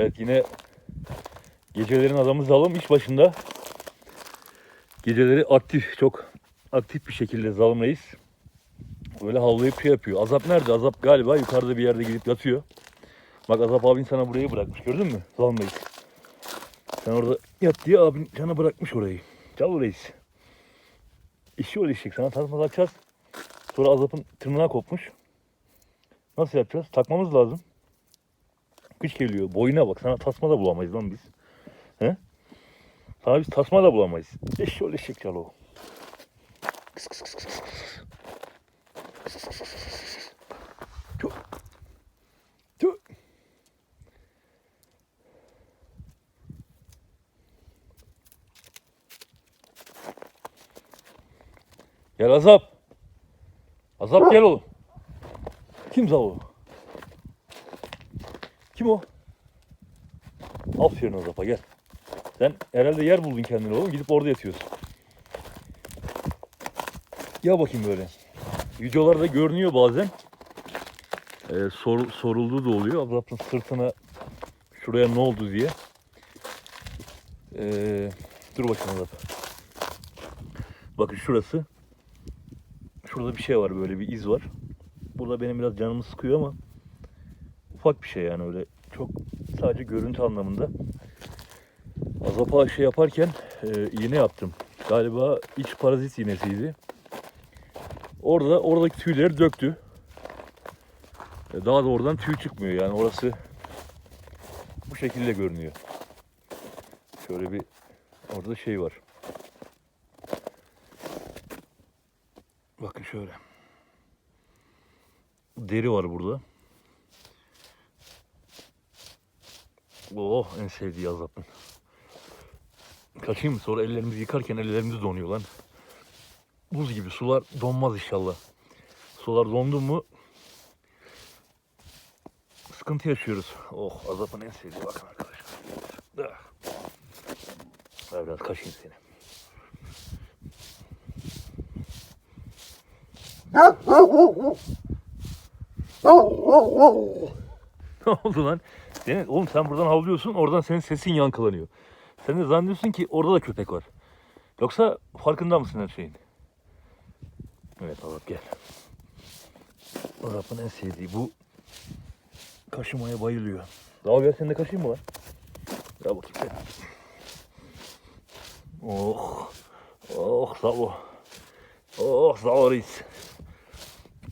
Evet yine gecelerin adamı Zalım iş başında. Geceleri aktif, çok aktif bir şekilde Zalım. Böyle havlayıp şey yapıyor. Azap nerede? Azap galiba yukarıda bir yerde gidip yatıyor. Bak Azap abin sana burayı bırakmış gördün mü? Zalım. Sen orada yat diye abin sana bırakmış orayı. Çal Reis. İşi öyle işecek. Sana tasma takacağız. Sonra Azap'ın tırnağı kopmuş. Nasıl yapacağız? Takmamız lazım. Kış geliyor. Boyuna bak. Sana tasma da bulamayız lan biz. He? Sana biz tasma da bulamayız. Eşşi öyle eşek çal o. Kıs kıs kıs kıs kıs. Gel Azap. Azap gel oğlum. Kim o? Kim o? Aferin Azap'a gel. Sen herhalde yer buldun kendine oğlum. Gidip orada yatıyorsun. Ya bakayım böyle. Videolarda görünüyor bazen. Ee, sor, sorulduğu da oluyor. Azap'ın sırtına şuraya ne oldu diye. Ee, dur bakayım Azap. Bakın şurası. Şurada bir şey var böyle bir iz var. Burada benim biraz canımı sıkıyor ama ufak bir şey yani öyle çok sadece görüntü anlamında. Azapa şey yaparken e, iğne yaptım. Galiba iç parazit iğnesiydi. Orada oradaki tüyleri döktü. E, daha da oradan tüy çıkmıyor yani orası bu şekilde görünüyor. Şöyle bir orada şey var. Bakın şöyle. Deri var burada. Oh en sevdiği azapın. Kaçayım mı? Sonra ellerimizi yıkarken ellerimiz donuyor lan. Buz gibi sular donmaz inşallah. Sular dondu mu sıkıntı yaşıyoruz. Oh azapın en sevdiği bakın arkadaşlar. Ah. Ben biraz kaşıyım seni. Ne oldu lan? Senin, oğlum sen buradan havlıyorsun, oradan senin sesin yankılanıyor. Sen de zannediyorsun ki orada da köpek var. Yoksa farkında mısın her şeyin? Evet Arap gel. Arap'ın en sevdiği bu kaşımaya bayılıyor. Daha gel sen de kaşıyım mı lan? Gel bakayım gel. Oh. Oh sağ ol. Oh sağ ol reis.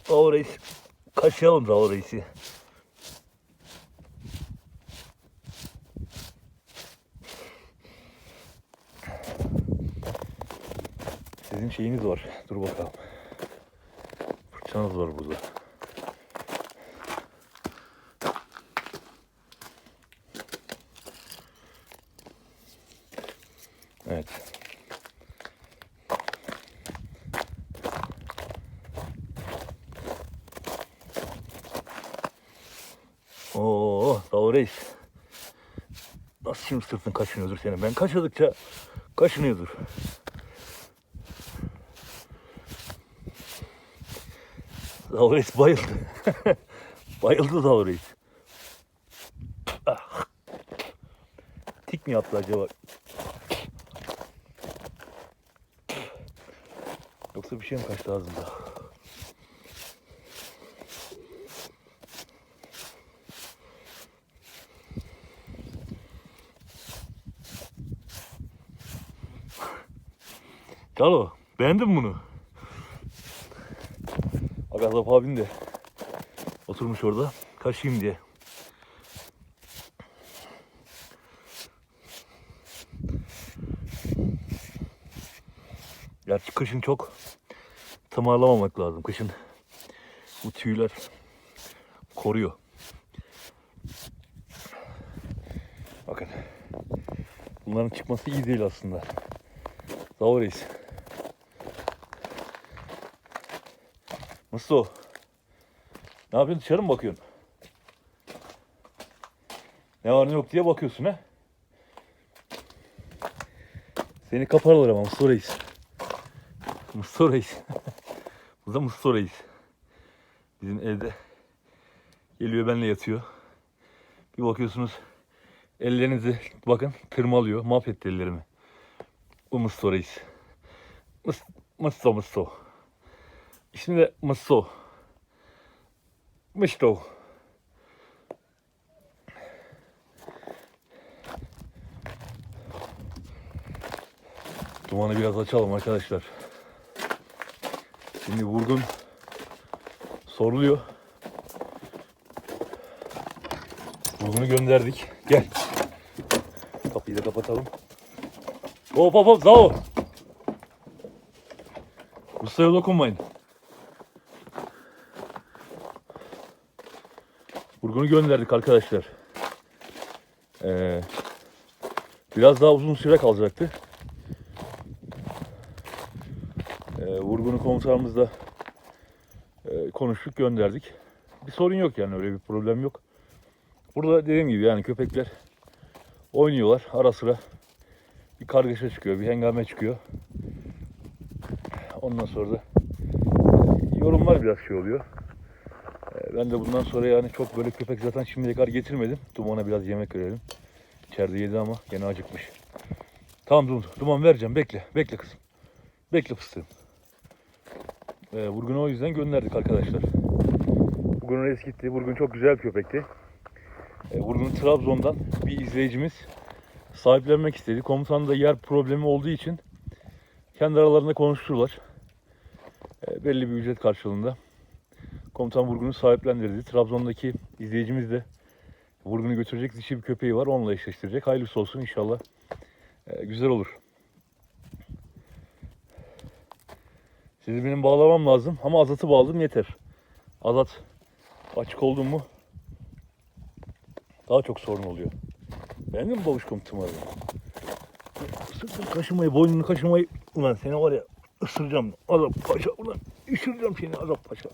Sağ ol reis. Kaşıyalım sağ ol reisi. Sizin şeyiniz var. Dur bakalım. Fırçanız var burada. Evet. Oo, reis. Nasıl şimdi sırtın kaşınıyordur senin? Ben kaşıdıkça kaşınıyordur. Zavreis bayıldı. bayıldı Zavreis. Ah. Tik mi yaptı acaba? Yoksa bir şey mi kaçtı ağzında? Çalo, beğendin mi bunu? Agazap abim de oturmuş orada kaşıyım diye. Gerçi kışın çok tımarlamamak lazım. Kışın bu tüyler koruyor. Bakın. Bunların çıkması iyi değil aslında. Zao o? Ne yapıyorsun? Dışarı mı bakıyorsun? Ne var ne yok diye bakıyorsun ha? Seni kaparlar ama Mustafa Reis. Mustafa Reis. Bu da Mustafa Reis. Bizim evde geliyor benimle yatıyor. Bir bakıyorsunuz Ellerinizi bakın tırmalıyor. Mahvetti ellerimi. Bu Musto reis. Mus, Musto De Musto. Musto. Dumanı biraz açalım arkadaşlar. Şimdi vurgun soruluyor. Vurgunu gönderdik. Gel. Kapıyı da kapatalım. Hop hop hop Zao. Ustaya dokunmayın. Vurgunu gönderdik arkadaşlar. Ee, biraz daha uzun süre kalacaktı. Ee, vurgunu komutanımızla e, konuştuk gönderdik. Bir sorun yok yani öyle bir problem yok. Burada dediğim gibi yani köpekler oynuyorlar ara sıra bir kargaşa çıkıyor, bir hengame çıkıyor. Ondan sonra da yorumlar biraz şey oluyor. Ben de bundan sonra yani çok böyle köpek zaten şimdiye kadar getirmedim. Duman'a biraz yemek verelim. İçeride yedi ama gene acıkmış. Tamam Duman, Duman vereceğim bekle. Bekle kızım. Bekle fıstığım. E, Vurgun'u o yüzden gönderdik arkadaşlar. Vurgun'un es gitti. Vurgun çok güzel bir köpekti. E, Vurgun Trabzon'dan bir izleyicimiz sahiplenmek istedi. Komutan da yer problemi olduğu için kendi aralarında konuştular. E, belli bir ücret karşılığında. Komutan Vurgun'u sahiplendirdi. Trabzon'daki izleyicimiz de Vurgun'u götürecek dişi bir köpeği var. Onunla eşleştirecek. Hayırlısı olsun inşallah. E, güzel olur. Sizi benim bağlamam lazım ama Azat'ı bağladım yeter. Azat açık oldun mu daha çok sorun oluyor. Beğendin mi babuşkom tımarı? Sırtını kaşımayı, boynunu kaşımayı. Ulan seni var ya ısıracağım. Azap paşa. Ulan ısıracağım seni Azap paşa.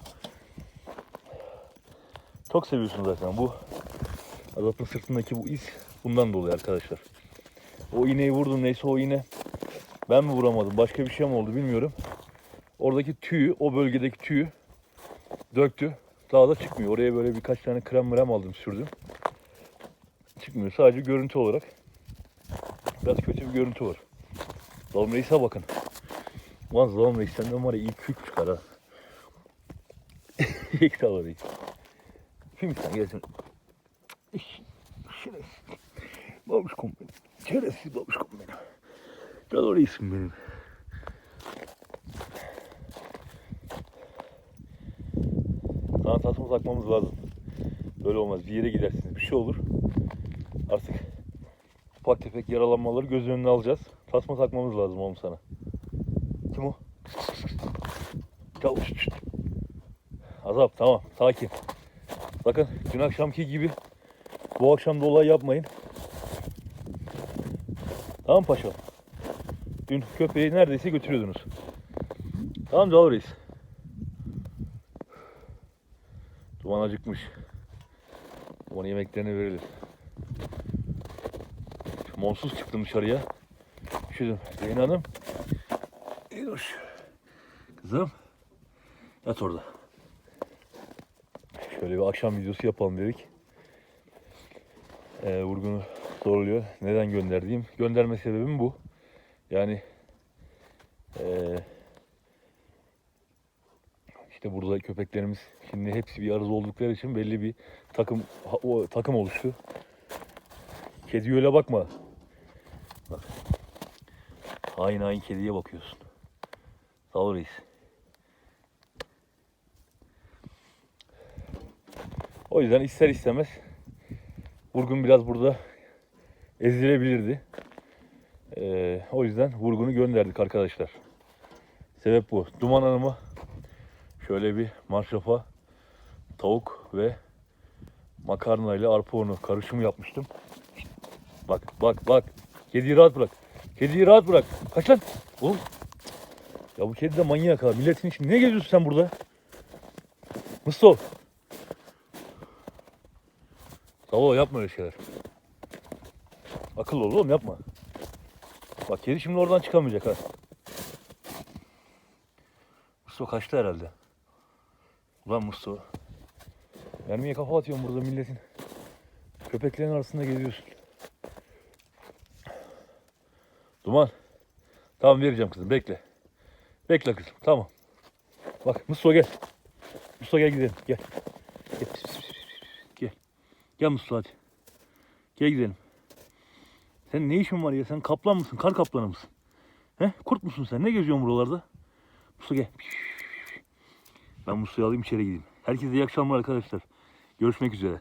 Çok seviyorsun zaten bu. Azap'ın sırtındaki bu iz bundan dolayı arkadaşlar. O iğneyi vurdum neyse o iğne. Ben mi vuramadım başka bir şey mi oldu bilmiyorum. Oradaki tüyü o bölgedeki tüyü döktü. Daha da çıkmıyor. Oraya böyle birkaç tane krem mrem aldım sürdüm çıkmıyor. Sadece görüntü olarak biraz kötü bir görüntü var. Zalım Reis'e bakın. Ulan Zalım Reis senden var ya iyi kük çıkar ha. İlk Reis. Sen gelsin. Şerefsiz. Babuşkom benim. Şerefsiz babuşkom benim. Zalım Reis'im benim. Sana tasma takmamız lazım. Böyle olmaz. Bir yere gidersiniz. Bir şey olur. Artık ufak tefek yaralanmaları göz önüne alacağız. Tasma takmamız lazım oğlum sana. Kim o? Çavuş. Azap tamam sakin. Bakın dün akşamki gibi bu akşam da olay yapmayın. Tamam paşa. Dün köpeği neredeyse götürüyordunuz. Tamam Cavur Reis. Duman acıkmış. Ona yemeklerini verelim. Monsuz çıktım dışarıya. Üşüdüm. Zeynep Hanım. Kızım. Yat orada. Şöyle bir akşam videosu yapalım dedik. Ee, vurgunu soruluyor. Neden gönderdiğim. Gönderme sebebim bu. Yani ee, işte burada köpeklerimiz şimdi hepsi bir arız oldukları için belli bir takım o takım oluştu. Kedi öyle bakma. Bak. Hain hain kediye bakıyorsun. Sağ ol reis. O yüzden ister istemez vurgun biraz burada ezilebilirdi. Ee, o yüzden vurgunu gönderdik arkadaşlar. Sebep bu. Duman Hanım'a şöyle bir marşafa tavuk ve makarna ile arpa unu karışımı yapmıştım. Bak bak bak. Kediyi rahat bırak. Kediyi rahat bırak. Kaç lan. Oğlum. Ya bu kedi de manyak ha. Milletin için ne geziyorsun sen burada? Mustafa. Savo yapma öyle şeyler. Akıl ol oğlum yapma. Bak kedi şimdi oradan çıkamayacak ha. Mustafa kaçtı herhalde. Ulan Mustafa. Mermiye kafa atıyorsun burada milletin. Köpeklerin arasında geziyorsun. Duman. Tamam vereceğim kızım bekle. Bekle kızım tamam. Bak Mustafa gel. Mustafa gel gidelim gel. Gel. Gel Mustafa hadi. Gel gidelim. Sen ne işin var ya? Sen kaplan mısın? Kar kaplanı mısın? He? Kurt musun sen? Ne geziyorsun buralarda? Mustafa gel. Ben Mustafa'yı alayım içeri gideyim. Herkese iyi akşamlar arkadaşlar. Görüşmek üzere.